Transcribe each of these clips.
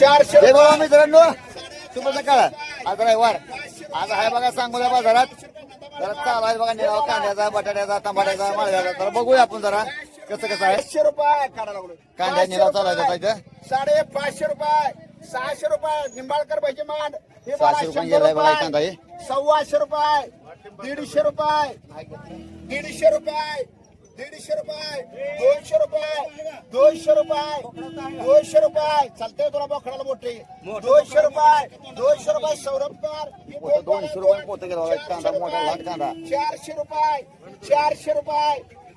चारशे हे बघा मित्रांनो शुभ सकाळ आज रविवार. आज आहे बघा सांगोल्या बाजारात. जरा चालू आहे बघा निळावा कांद्याचा बटाट्याचा टमाट्याचा माळव्याचा तर बघूया आपण जरा कसं कसं आहे. पाचशे रुपये काढा लागलो कांद्या निळाव चालू आहे का इथं. साडे पाचशे रुपये सहाशे रुपये निंबाळकर पाहिजे मांड. हे बघा, सहाशे रुपये शंभर गेलाय बघा रुपये. कांदा हे. सव्वाशे रुपये दीडशे रुपये दीडशे रुपये दीडशे रुपये दोनशे रुपये दोनशे रुपये दोनशे रुपये. चालतंय तुला बोकडाला मोठे. दोनशे रुपये दोनशे रुपये सौरभकर दोनशे रुपये पोतं गेलं बघा. कांदा मोठा लाट कांदा. चारशे रुपये चारशे रुपये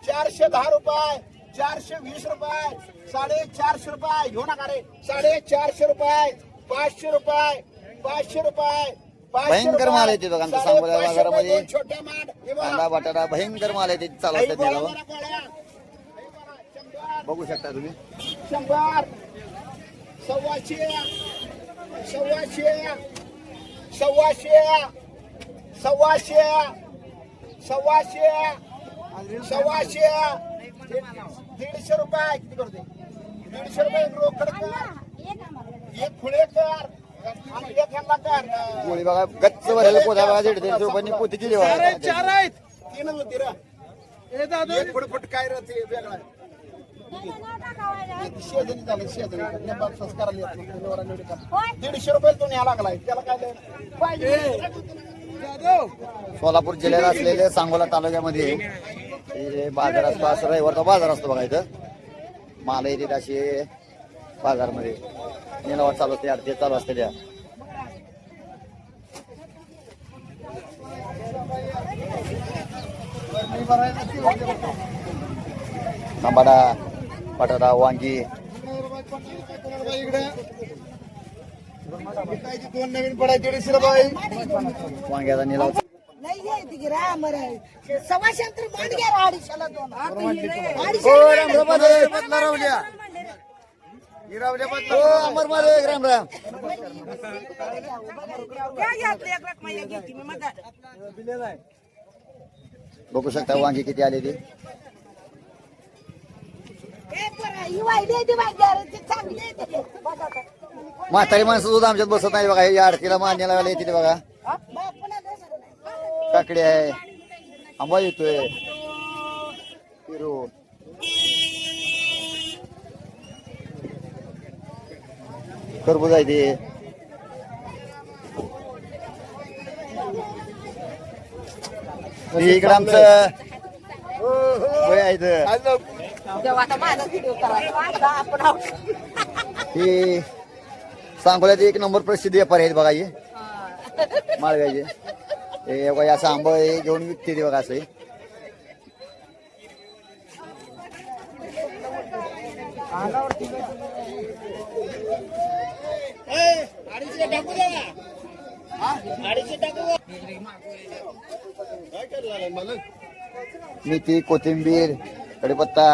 चारशे दहा रुपये चारशे वीस रुपये साडे चारशे रुपये. घेऊ नका रे. साडे चारशे रुपये पाचशे रुपये पाचशे रुपये. भयंकर माल आहे तिथं आमच्या सांगोला बाजारामध्ये. बघा. कांदा बटाटा भयंकर माल आहे ते चालू काही असतात गोळ्या निळावं. मारा गोळ्या. काही बघा, बघू शकता तुम्ही शंभर सव्वाशे सव्वाशे सव्वाशे सव्वाशे सव्वाशे सव्वाशे दीडशे रुपये दीडशे रुपये एक रोकड कर एक खुळे कर गोळी बघा गच्च भरायला पोता बघा दीड दीडशे रुपयांनी पोती बघा. चार आहेत. तीनच होती रे काय वेगळा झालं संस्काराला येत. दीडशे रुपये तो न्याय लागलाय. त्याला काय? पाहिजे सोलापूर जिल्ह्यात असलेले सांगोला तालुक्यामध्ये बाजार असतो असं रविवारचा बाजार असतो बघा इथं. माल येते असे बाजारमध्ये. निलावात चालू असते आरती चालू असते त्या. तांबाडा बटाटा वांगी. दोन नवीन पडायचे वांग्याचा निलाव. सव्वाशे अंतर मांड घ्या अडीचशेला दोन. हो, राम राममध्ये बदला रावल्या हो अमरमध्ये राम राम. बघू शकता वांगी किती आले ते म्हातारी माणसं सुद्धा आमच्यात बसत नाही बघा. हे आरतीला मान्याला वाले येते बघा. काकडी आहे. आंबा येतोय. टरबूज आहे ते इकडं आमचं होय आहे इथं. आता माझा व्हिडिओ करा आपण हे सांगोल्यात एक नंबर प्रसिद्ध व्यापारी आहेत बघा हे माळव्याचे हे बघा असं आंबा हे घेऊन विकते ते बघा असं हे. अडीचशे टाकू द्या. अडीचशे टाकू काय करणार मला मेथी कोथिंबीर कढीपत्ता.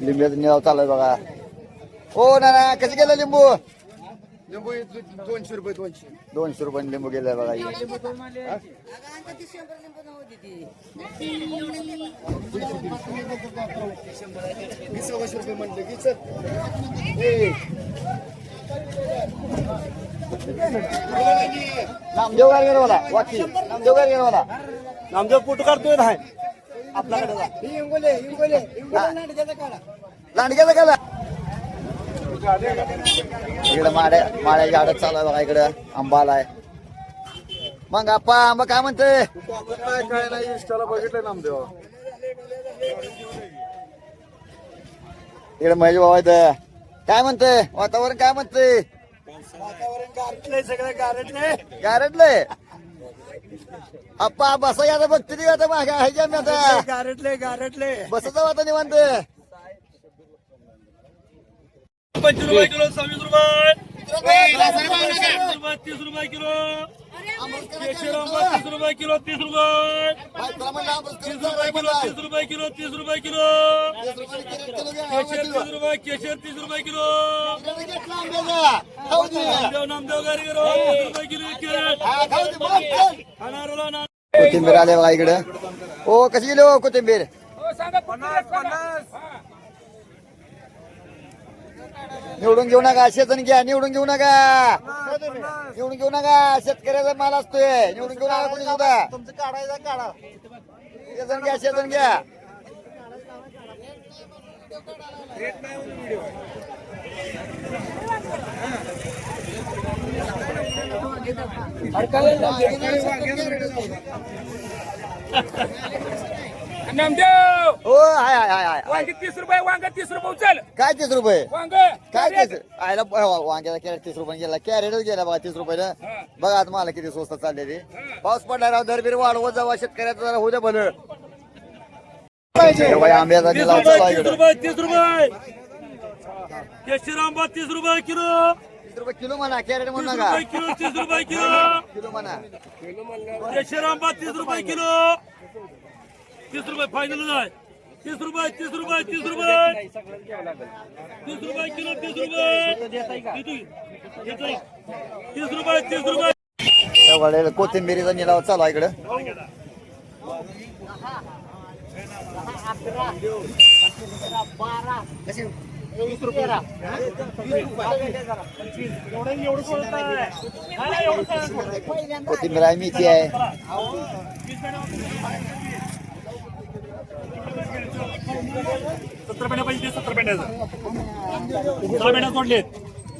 लिंब्याचं निळाव चालू आहे बघा. हो ना ना कसं गेलं लिंबू? लिंबू दोनशे रुपये दोनशे. दोनशे रुपये लिंबू गेलाय बघा हे. वीस सव्वाशे रुपये की सर नामदेव गार गेला मला वाकी. नामदेव गेला नामदेव फोटो काढतोय नाही आपल्याकडे जा. इंगोले इंगोले लांडग्याचा गेला इकडे माड्या माड्या झाडच चालू आहे बघा इकडं. आंबा आलाय. मग आप्पा आंबा काय म्हणते काय काय नाही इंस्टाला बघितलं नामदेव इकडे महेश भाऊ आहेत. काय म्हणते वातावरण काय म्हणते वातावरण गारटलंय सगळं गारटलंय गारटलंय आप्पा बसा आता बघते आता मागा मी आता. गारटले गारटले बसाचा आता निवांत. पंचवीस रुपये किलो सव्वीस रुपये. तीस रुपये तीस रुपये किलो. तीस रुपये किलो तीस रुपये. तीस रुपये किलो तीस रुपये किलो तीस रुपये किलो. केशर तीस रुपये केशर तीस रुपये किलो. नामदेव नामदेव तीस रुपये किलो ना कोथिंबीर आले बघा इकडे. ओ कशी गेली हो कोथिंबीर? निवडून घेऊ नका शेतन घ्या निवडून घेऊ नका. निवडून घेऊ नका शेतकऱ्याचा माल असतोय. निवडून घेऊ नका कोणी सुद्धा तुमचं काढायचा काढा. शेतन घ्या शेतन घ्या. नामदेव हो हाय हाय हाय हाय. वांगे तीस रुपये वांग तीस रुपये उचल. काय तीस रुपये? वांग काय तीस? आयला वा- वांग्याचा कॅरेट तीस रुपये गेला. कॅरेटच गेला बघा तीस रुपयानं. बघा आता मला किती स्वस्त चालले ते पाऊस पडला राव दरबीर वाढवत जावा शेतकऱ्याचं जरा होऊ द्या भलं. हे आंब्याचा तीस रुपये तीस. रुपये तीस रुपये. केशर आंबा तीस रुपये किलो. तीस रुपये किलो म्हणा कॅरेट म्हणू तीस नका. रुपये किलो तीस रुपये किलो. किलो म्हणा. केशर आंबा तीस रुपये किलो. तीस रुपये फायनल आहे तीस रुपये तीस रुपये तीस रुपये. तीस रुपये किलो तीस रुपये? तीस रुपये तीस रुपये. कोथिंबिरीचा निलाव चालू आहे इकडं. कोथिंबीर आहे मेथी आहे. सत्तर पेंड्या पाहिजे सत्तर पेंड्याचं.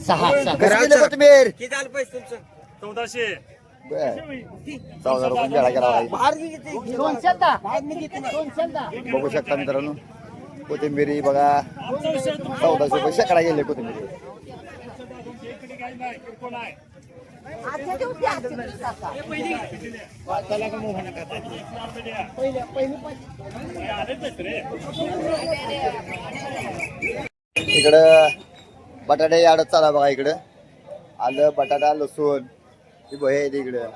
सहा पेंड्या कसं कोथिंबीर चौदाशे. चौदा रुपये गेला गेला बाई. बघू शकता मित्रांनो. कोथिंबिरी बघा. चौदाशे. रुपये शेकडा गेले कोथिंबिरी. इकडं बटाटे याडत चाला बघा इकडं. आलं बटाटा लसूण. ही भय आहेत इकडं.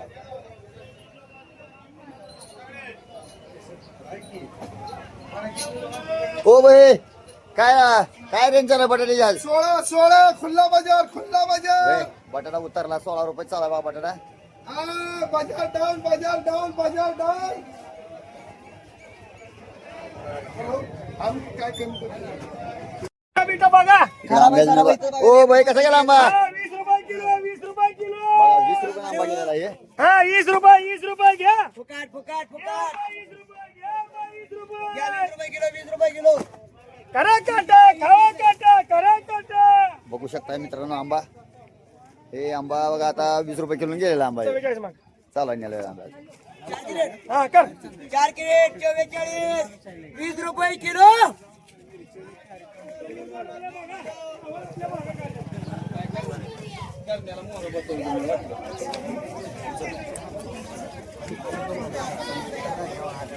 ओ भाई काय काय रेंज चालू बटाटे सोळा सोळा खुल्ला बाजार खुल्ला बाजार. बटाटा उतरला सोळा रुपये चाला बघा बटाटा. हा बाजार डाऊन बाजार डाऊन बाजार डाऊन. आम्ही काय कमी? मिनिटं बघा. ओ भाई कसा गेला आंबा? वीस रुपये किलो वीस रुपये किलो. वीस रुपये आंबा गेलेला आहे. हा वीस रुपये वीस रुपये घ्या. फुकाट फुकाट फुकाट. वीस रुपये घ्या वीस रुपये. घ्या वीस रुपये किलो वीस रुपये किलो. करा काटा खावा काटा करा काटा. बघू शकता मित्रांनो आंबा. हे आंबा बघा आता वीस रुपये किलो गेलेला आंबा आहे. चव्वेचाळीस मग. चालू आहे नेलेला आंबा. हा कर. चार किलो चव्वेचाळीस. वीस रुपये किलो.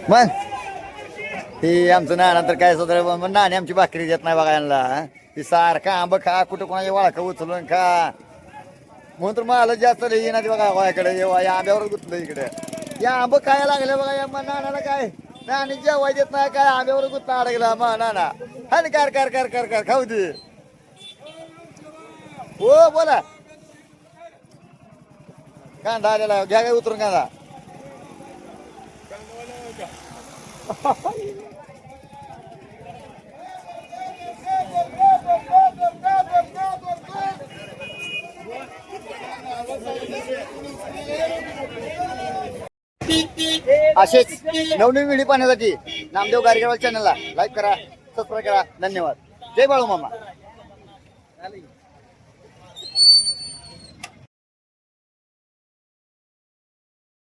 मग? हे आमचं नाना तर काय सुद्धा मग नाणी आमची भाकरी देत नाही बघा यांना ती सारखा आंब खा कुठं कोणाच्या वाळखा उचलून खा. म्हणून तर मला जास्त लई ना बघा वायाकडे जेव्हा या आंब्यावर गुतलं इकडे. या आंब काय लागले बघा या मग नानाला काय? नाणी जेवाय देत नाही काय आंब्यावर गुतला अडकला मग नाना. हा कर कर कर कर कर खाऊ दे. हो बोला. कांदा आलेला घ्या काय उतरून कांदा. असेच नवनवीन व्हिडिओ पाहण्यासाठी नामदेव गारगेवाल चॅनलला लाईक करा सबस्क्राईब करा. धन्यवाद. जय बाळू मामा.